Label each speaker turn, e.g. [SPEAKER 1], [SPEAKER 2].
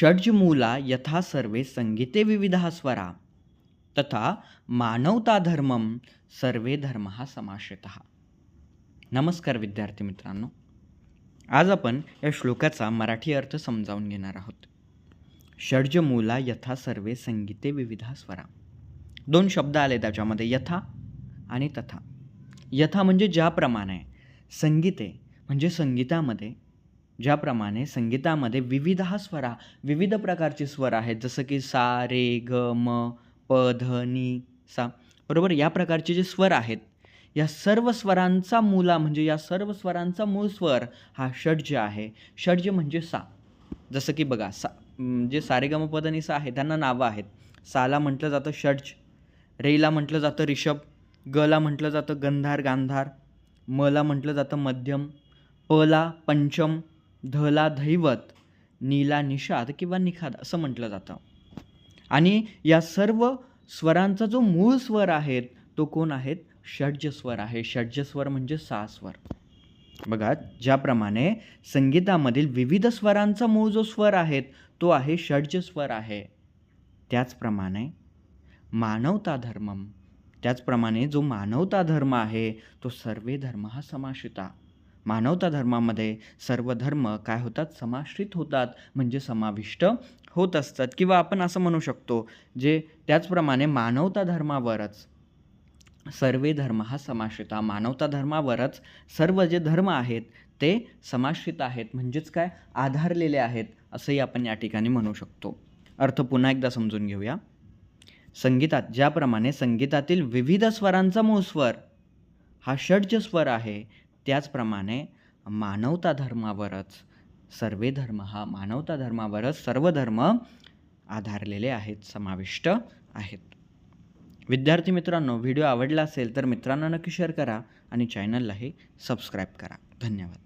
[SPEAKER 1] षड्जमूला यथा सर्वे संगीते विविधा स्वरा। तथा मानवताधर्मम सर्वे धर्म समाश्रित। नमस्कार विद्यार्थी मित्रांनो। आज आपण या श्लोकाचा मराठी अर्थ समजावून घेणार आहोत. षड्जमूला यथा सर्वे संगीते विविधा स्वरा। दोन शब्द आले त्याच्यामध्ये यथा आणि तथा। यथा म्हणजे ज्याप्रमाणे संगीते म्हणजे संगीतामध्ये ज्याप्रमाणे संगीतामध्ये विविध हा स्वरा विविध प्रकारचे स्वर आहेत जसं की सा रे ग म प ध नी सा. बरोबर? या प्रकारचे जे स्वर आहेत या सर्व स्वरांचा मूला म्हणजे या सर्व स्वरांचा मूळ स्वर हा षड्ज आहे षड्ज म्हणजे सा. जसं की बघा सा म, जे सारेगमपद आणि सा आहे त्यांना नावं आहेत. साला म्हटलं जातं षड्ज रेला म्हटलं जातं रिषभ गला म्हटलं जातं गंधार गांधार मला म्हटलं जातं मध्यम पला पंचम धला धैवत नीला निषाद किंवा निखाद असं म्हटलं जातं. आणि या सर्व स्वरांचा जो मूळ स्वर आहे तो कोण आहेत? षड्ज स्वर आहे. षड्ज स्वर म्हणजे सहा स्वर. बघा ज्याप्रमाणे संगीतामधील विविध स्वरांचा मूळ जो स्वर आहे तो आहे षड्ज स्वर आहे. त्याचप्रमाणे मानवता धर्मम. त्याचप्रमाणे जो मानवता धर्म आहे तो सर्वे धर्म हा समाशिता मानवता धर्मामध्ये सर्व धर्म काय होतात? समाश्रित होतात. म्हणजे समाविष्ट होत असतात. किंवा आपण असं म्हणू शकतो जे त्याचप्रमाणे मानवता धर्मावरच सर्वे धर्म हा समाश्रिता. मानवता धर्मावरच सर्व जे धर्म आहेत ते समाश्रित आहेत. म्हणजेच काय? आधारलेले आहेत. असंही आपण या ठिकाणी म्हणू शकतो. अर्थ पुन्हा एकदा समजून घेऊया. संगीतात ज्याप्रमाणे संगीतातील विविध स्वरांचा मूळ स्वर हा षड्ज स्वर आहे त्याचप्रमाणे मानवता धर्मावरच सर्वे धर्म हा मानवता धर्मावरच सर्व धर्म आधारलेले आहेत समाविष्ट आहेत. विद्यार्थी मित्रांनो व्हिडिओ आवडला असेल तर मित्रांना नक्की शेअर करा आणि चॅनललाही सबस्क्राईब करा. धन्यवाद.